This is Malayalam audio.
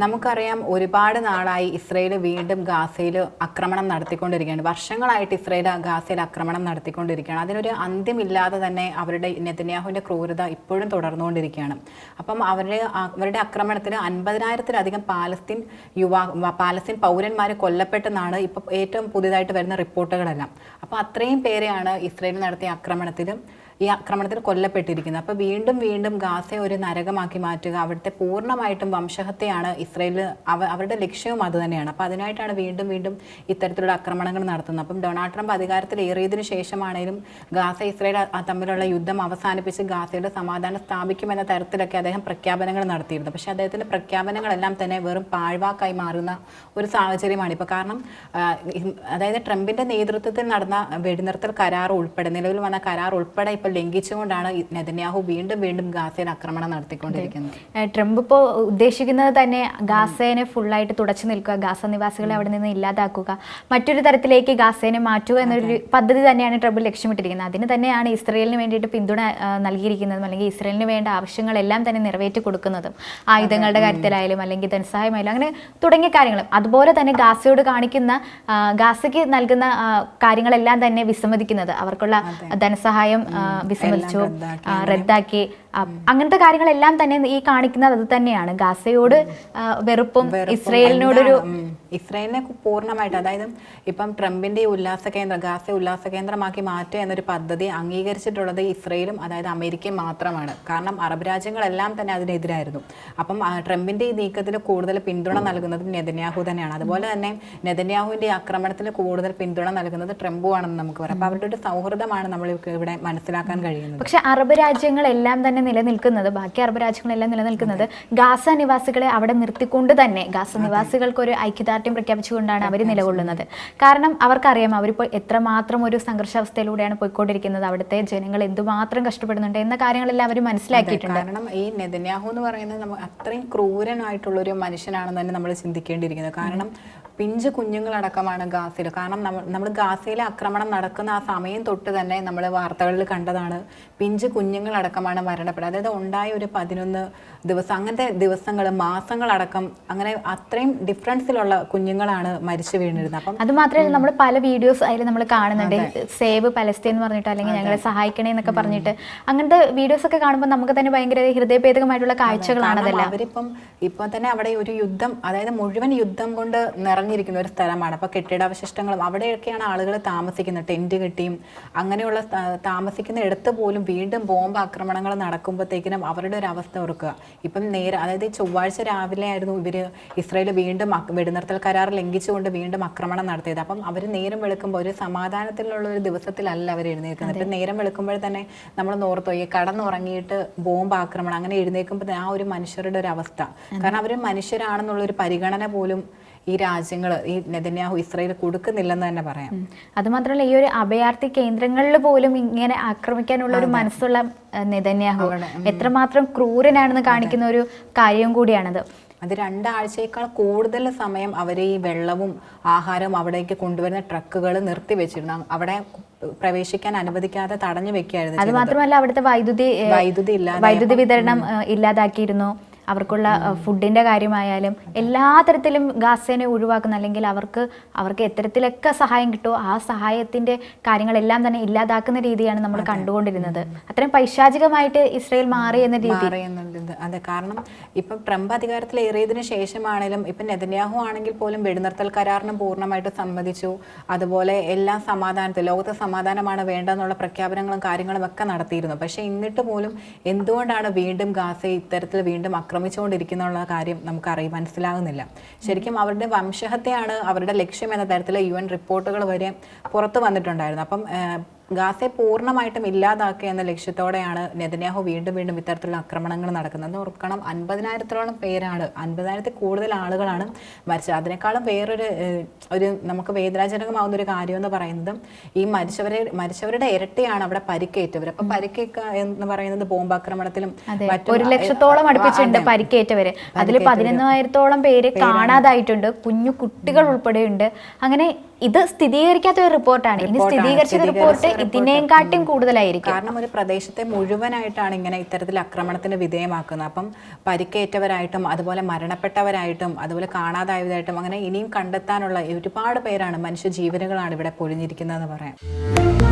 നമുക്കറിയാം ഒരുപാട് നാളായി ഇസ്രയേൽ വീണ്ടും ഗാസയിൽ ആക്രമണം നടത്തിക്കൊണ്ടിരിക്കുകയാണ്. വർഷങ്ങളായിട്ട് ഇസ്രയേൽ ഗാസയിൽ ആക്രമണം നടത്തിക്കൊണ്ടിരിക്കുകയാണ്. അതിനൊരു അന്ത്യമില്ലാതെ തന്നെ അവരുടെ നെതന്യാഹുവിന്റെ ക്രൂരത ഇപ്പോഴും തുടർന്നുകൊണ്ടിരിക്കുകയാണ്. അപ്പം അവരുടെ അവരുടെ ആക്രമണത്തിൽ അൻപതിനായിരത്തിലധികം പാലസ്തീൻ യുവാ പാലസ്തീൻ പൗരന്മാർ കൊല്ലപ്പെട്ടെന്നാണ് ഇപ്പോൾ ഏറ്റവും പുതിയതായിട്ട് വരുന്ന റിപ്പോർട്ടുകളെല്ലാം. അപ്പോൾ അത്രയും പേരെയാണ് ഇസ്രയേൽ നടത്തിയ ആക്രമണത്തിലും ഈ ആക്രമണത്തിൽ കൊല്ലപ്പെട്ടിരിക്കുന്നത്. അപ്പോൾ വീണ്ടും വീണ്ടും ഗാസയെ ഒരു നരകമാക്കി മാറ്റുക അവിടുത്തെ പൂർണമായിട്ടും വംശഹത്യയാണ് ഇസ്രയേൽ അവ അവരുടെ ലക്ഷ്യവും അതുതന്നെയാണ് അപ്പോൾ അതിനായിട്ടാണ് വീണ്ടും വീണ്ടും ഇത്തരത്തിലുള്ള ആക്രമണങ്ങൾ നടത്തുന്നത്. അപ്പം ഡൊണാൾഡ് ട്രംപ് അധികാരത്തിൽ ഏറിയതിനു ശേഷമാണെങ്കിലും ഗാസ ഇസ്രയേൽ തമ്മിലുള്ള യുദ്ധം അവസാനിപ്പിച്ച് ഗാസയുടെ സമാധാനം സ്ഥാപിക്കുമെന്ന തരത്തിലൊക്കെ അദ്ദേഹം പ്രഖ്യാപനങ്ങൾ നടത്തിയിരുന്നു. പക്ഷേ അദ്ദേഹത്തിന്റെ പ്രഖ്യാപനങ്ങളെല്ലാം തന്നെ വെറും പാഴ്വാക്കായി മാറുന്ന ഒരു സാഹചര്യമാണ്. ഇപ്പോൾ കാരണം അതായത് ട്രംപിന്റെ നേതൃത്വത്തിൽ നടന്ന വെടിനിർത്തൽ കരാർ ഉൾപ്പെടെ നിലവിൽ വന്ന കരാർ ഉൾപ്പെടെ ഇപ്പോൾ ലംഘിച്ചുകൊണ്ടാണ് നെതന്യാഹു വീണ്ടും വീണ്ടും ഗാസയിൽ ആക്രമണം നടത്തിക്കൊണ്ടിരിക്കുന്നത്. ട്രംപ് ഇപ്പോൾ ഉദ്ദേശിക്കുന്നത് തന്നെ ഗാസേനെ ഫുള്ളായിട്ട് തുടച്ചു നിൽക്കുക ഗാസ നിവാസികളെ അവിടെ നിന്ന് ഇല്ലാതാക്കുക മറ്റൊരു തരത്തിലേക്ക് ഗാസേനെ മാറ്റുക എന്നൊരു പദ്ധതി തന്നെയാണ് ട്രംപ് ലക്ഷ്യമിട്ടിരിക്കുന്നത്. അതിന് തന്നെയാണ് ഇസ്രയേലിന് വേണ്ടിയിട്ട് പിന്തുണ നൽകിയിരിക്കുന്നതും അല്ലെങ്കിൽ ഇസ്രയേലിന് വേണ്ട ആവശ്യങ്ങളെല്ലാം തന്നെ നിറവേറ്റി കൊടുക്കുന്നതും. ആയുധങ്ങളുടെ കാര്യത്തിലായാലും അല്ലെങ്കിൽ ധനസഹായമായാലും അങ്ങനെ തുടങ്ങിയ കാര്യങ്ങൾ അതുപോലെ തന്നെ ഗാസയോട് കാണിക്കുന്ന ഗാസയ്ക്ക് നൽകുന്ന കാര്യങ്ങളെല്ലാം തന്നെ വിസമ്മതിക്കുന്നത്. അവർക്കുള്ള ധനസഹായം വിസമ്മതിച്ചു റദ്ദാക്കി, അങ്ങനത്തെ കാര്യങ്ങളെല്ലാം തന്നെ ഈ കാണിക്കുന്നത് അത് തന്നെയാണ്. ഗാസയോട് വെറുപ്പും ഇസ്രയേലിനോടൊരു. ഇസ്രയേലിനെ പൂർണമായിട്ട് അതായത് ഇപ്പം ട്രംപിന്റെ ഉല്ലാസ കേന്ദ്രം ഗാസ ഉല്ലാസ കേന്ദ്രമാക്കി മാറ്റുക എന്നൊരു പദ്ധതി അംഗീകരിച്ചിട്ടുള്ളത് ഇസ്രയേലും അതായത് അമേരിക്കയും മാത്രമാണ്. കാരണം അറബ് രാജ്യങ്ങളെല്ലാം തന്നെ അതിനെതിരായിരുന്നു. അപ്പം ട്രംപിന്റെ ഈ നീക്കത്തിന് കൂടുതൽ പിന്തുണ നൽകുന്നത് നെതന്യാഹു തന്നെയാണ്. അതുപോലെ തന്നെ നെതന്യാഹുവിന്റെ ആക്രമണത്തിന് കൂടുതൽ പിന്തുണ നൽകുന്നത് ട്രംപുമാണെന്ന് നമുക്ക് പറയാം. അപ്പൊ അവരുടെ ഒരു സൗഹൃദമാണ് നമ്മൾ ഇവിടെ മനസ്സിലാക്കാൻ കഴിയുന്നത്. പക്ഷെ അറബ് രാജ്യങ്ങളെല്ലാം തന്നെ നിലനിൽക്കുന്നത് ബാക്കി അറബ് രാജ്യങ്ങളെല്ലാം നിലനിൽക്കുന്നത് ഗാസ നിവാസികളെ അവിടെ നിർത്തിക്കൊണ്ട് തന്നെ ഗാസ നിവാസികൾക്ക് ഒരു ഐക്യദാർഢ്യം പ്രഖ്യാപിച്ചുകൊണ്ടാണ് അവർ നിലകൊള്ളുന്നത്. കാരണം അവർക്കറിയാം അവരിപ്പോൾ എത്രമാത്രം ഒരു സംഘർഷാവസ്ഥയിലൂടെയാണ് പോയിക്കൊണ്ടിരിക്കുന്നത്. അവിടുത്തെ ജനങ്ങൾ എന്തുമാത്രം കഷ്ടപ്പെടുന്നുണ്ട് എന്ന കാര്യങ്ങളെല്ലാം അവർ മനസ്സിലാക്കിയിട്ടുണ്ട്. കാരണം ഈ നെതന്യാഹു എന്ന് പറയുന്നത് നമ്മൾ അത്രയും ക്രൂരനായിട്ടുള്ള ഒരു മനുഷ്യനാണെന്ന് തന്നെ നമ്മൾ ചിന്തിക്കേണ്ടിയിരിക്കുന്നത് കാരണം പിഞ്ചു കുഞ്ഞുങ്ങളടക്കമാണ് ഗാസയിൽ കാരണം നമ്മൾ നമ്മൾ ഗാസയിലെ ആക്രമണം നടക്കുന്ന ആ സമയം തൊട്ട് തന്നെ നമ്മൾ വാർത്തകളിൽ കണ്ടതാണ് പിഞ്ചു കുഞ്ഞുങ്ങളടക്കമാണ് മരണപ്പെടുക. അതായത് ഉണ്ടായ ഒരു പതിനൊന്ന് ദിവസം അങ്ങനത്തെ ദിവസങ്ങൾ മാസങ്ങളടക്കം അങ്ങനെ അത്രയും ഡിഫറൻസിലുള്ള കുഞ്ഞുങ്ങളാണ് മരിച്ചു വീണിരുന്നത്. അപ്പം അത് മാത്രമല്ല നമ്മൾ പല വീഡിയോസ് അതിൽ നമ്മൾ കാണുന്നുണ്ട്. സേവ് പലസ്തീൻ എന്ന് പറഞ്ഞിട്ട് അല്ലെങ്കിൽ ഞങ്ങളെ സഹായിക്കണേ എന്നൊക്കെ പറഞ്ഞിട്ട്. അങ്ങനത്തെ വീഡിയോസ് ഒക്കെ കാണുമ്പോൾ നമുക്ക് തന്നെ ഭയങ്കര ഹൃദയഭേദകമായിട്ടുള്ള കാഴ്ചകളാണ് അതെല്ലാം. അവരിപ്പം ഇപ്പൊ തന്നെ അവിടെ ഒരു യുദ്ധം അതായത് മുഴുവൻ യുദ്ധം കൊണ്ട് നിറഞ്ഞിരിക്കുന്ന ഒരു സ്ഥലമാണ്. അപ്പൊ കെട്ടിടാവശിഷ്ടങ്ങളും അവിടെയൊക്കെയാണ് ആളുകൾ താമസിക്കുന്നത്. ടെന്റ് കെട്ടിയും അങ്ങനെയുള്ള താമസിക്കുന്ന ഇടത്ത് പോലും വീണ്ടും ബോംബ് ആക്രമണങ്ങൾ നടക്കുമ്പോഴത്തേക്കിനും അവരുടെ ഒരു അവസ്ഥ ഓർക്കുക. ഇപ്പം നേരെ അതായത് ചൊവ്വാഴ്ച രാവിലെ ആയിരുന്നു ഇവർ ഇസ്രായേൽ വീണ്ടും വെടിനിർത്തൽ കരാർ ലംഘിച്ചുകൊണ്ട് വീണ്ടും ആക്രമണം നടത്തിയത്. അപ്പം അവർ നേരം വെളുക്കുമ്പോൾ ഒരു സമാധാനത്തിലുള്ള ഒരു ദിവസത്തിലല്ല അവർ എഴുന്നേൽക്കുന്നത്. ഇപ്പം നേരം വെളുക്കുമ്പോൾ തന്നെ നമ്മൾ നോർത്തോ ഈ കടന്നുറങ്ങിയിട്ട് ബോംബ് ആക്രമണം അങ്ങനെ എഴുന്നേൽക്കുമ്പോൾ ആ ഒരു മനുഷ്യരുടെ ഒരു അവസ്ഥ. കാരണം അവർ മനുഷ്യരാണെന്നുള്ള ഒരു പരിഗണന പോലും ഈ രാജ്യങ്ങൾ ഈ നെതന്യാഹു ഇസ്രയേൽ കൊടുക്കുന്നില്ലെന്ന് തന്നെ പറയാം. അതുമാത്രമല്ല ഈ ഒരു അഭയാർത്ഥി കേന്ദ്രങ്ങളിൽ പോലും ഇങ്ങനെ ആക്രമിക്കാനുള്ള ഒരു മനസ്സുള്ള നെതന്യാഹു എത്രമാത്രം ക്രൂരനാണെന്ന് കാണിക്കുന്ന ഒരു കാര്യം കൂടിയാണത്. അത് രണ്ടാഴ്ചയേക്കാൾ കൂടുതൽ സമയം അവർ ഈ വെള്ളവും ആഹാരവും അവിടേക്ക് കൊണ്ടുവരുന്ന ട്രക്കുകൾ നിർത്തി വെച്ചിരുന്നു. അവിടെ പ്രവേശിക്കാൻ അനുവദിക്കാതെ തടഞ്ഞു വെക്കുകയായിരുന്നു അത് മാത്രമല്ല അവിടുത്തെ വൈദ്യുതി വൈദ്യുതി ഇല്ലാതെ വൈദ്യുതി വിതരണം ഇല്ലാതാക്കിയിരുന്നു. അവർക്കുള്ള ഫുഡിന്റെ ഫുഡിന്റെ കാര്യമായാലും എല്ലാ തരത്തിലും ഗാസേനെ ഒഴിവാക്കുന്ന അല്ലെങ്കിൽ അവർക്ക് അവർക്ക് എത്തരത്തിലൊക്കെ സഹായം കിട്ടുമോ ആ സഹായത്തിന്റെ കാര്യങ്ങളെല്ലാം തന്നെ ഇല്ലാതാക്കുന്ന രീതിയാണ് നമ്മൾ കണ്ടുകൊണ്ടിരുന്നത്. അത്രയും പൈശാചികമായിട്ട് ഇസ്രയേൽ മാറി എന്ന രീതി. അതെ കാരണം ഇപ്പം ട്രംപ് അധികാരത്തിലേറിയതിന് ശേഷമാണെങ്കിലും ഇപ്പം നെതന്യാഹു ആണെങ്കിൽ പോലും വെടിനിർത്തൽ കരാറിന് പൂർണമായിട്ട് സമ്മതിച്ചു. അതുപോലെ എല്ലാ സമാധാനത്തിൽ ലോകത്തെ സമാധാനമാണ് വേണ്ടെന്നുള്ള പ്രഖ്യാപനങ്ങളും കാര്യങ്ങളും ഒക്കെ നടത്തിയിരുന്നു. പക്ഷേ എന്നിട്ട് പോലും എന്തുകൊണ്ടാണ് വീണ്ടും ഗാസയെ ഇത്തരത്തിൽ വീണ്ടും ആക്രമിച്ചുകൊണ്ടിരിക്കുന്നുള്ള കാര്യം നമുക്ക് അറിയാൻ മനസ്സിലാകുന്നില്ല. ശരിക്കും അവരുടെ വംശഹത്യാണ് അവരുടെ ലക്ഷ്യം എന്ന തരത്തിൽ യു എൻ റിപ്പോർട്ടുകൾ വരെ പുറത്തു വന്നിട്ടുണ്ടായിരുന്നു. അപ്പം ഗാസയെ പൂർണമായിട്ടും ഇല്ലാതാക്കുക എന്ന ലക്ഷ്യത്തോടെയാണ് നെതന്യാഹു വീണ്ടും വീണ്ടും ഇത്തരത്തിലുള്ള ആക്രമണങ്ങൾ നടക്കുന്നത്. ഓർക്കണം അൻപതിനായിരത്തോളം പേരാണ് അൻപതിനായിരത്തിൽ കൂടുതൽ ആളുകളാണ് മരിച്ചത്. അതിനേക്കാളും വേറൊരു ഒരു നമുക്ക് വേദനാജനകമാവുന്ന ഒരു കാര്യം എന്ന് പറയുന്നത് ഈ മരിച്ചവരെ മരിച്ചവരുടെ ഇരട്ടിയാണ് അവിടെ പരിക്കേറ്റവർ. അപ്പൊ പരിക്കേക്ക എന്ന് പറയുന്നത് ബോംബാക്രമണത്തിലും ഒരു ലക്ഷത്തോളം അടുപ്പിച്ചിട്ടുണ്ട് പരിക്കേറ്റവര്. അതിൽ പതിനൊന്നായിരത്തോളം പേര് കാണാതായിട്ടുണ്ട്. കുഞ്ഞു കുട്ടികൾ ഉൾപ്പെടെയുണ്ട്. അങ്ങനെ ഇത് സ്ഥിരീകരിക്കാത്ത ഒരു റിപ്പോർട്ടാണ് ഇനി. സ്ഥിരീകരിച്ച റിപ്പോർട്ട് ഇതിനെക്കാട്ടും ഇതിനേക്കാട്ടും കൂടുതലായിരിക്കും. കാരണം ഒരു പ്രദേശത്തെ മുഴുവനായിട്ടാണ് ഇങ്ങനെ ഇത്തരത്തിൽ ആക്രമണത്തിന് വിധേയമാക്കുന്നത്. അപ്പം പരിക്കേറ്റവരായിട്ടും അതുപോലെ മരണപ്പെട്ടവരായിട്ടും അതുപോലെ കാണാതായതായിട്ടും അങ്ങനെ ഇനിയും കണ്ടെത്താനുള്ള ഒരുപാട് പേരാണ് മനുഷ്യ ജീവനുകളാണ് ഇവിടെ പൊലിഞ്ഞിരിക്കുന്നതെന്ന് പറയാം.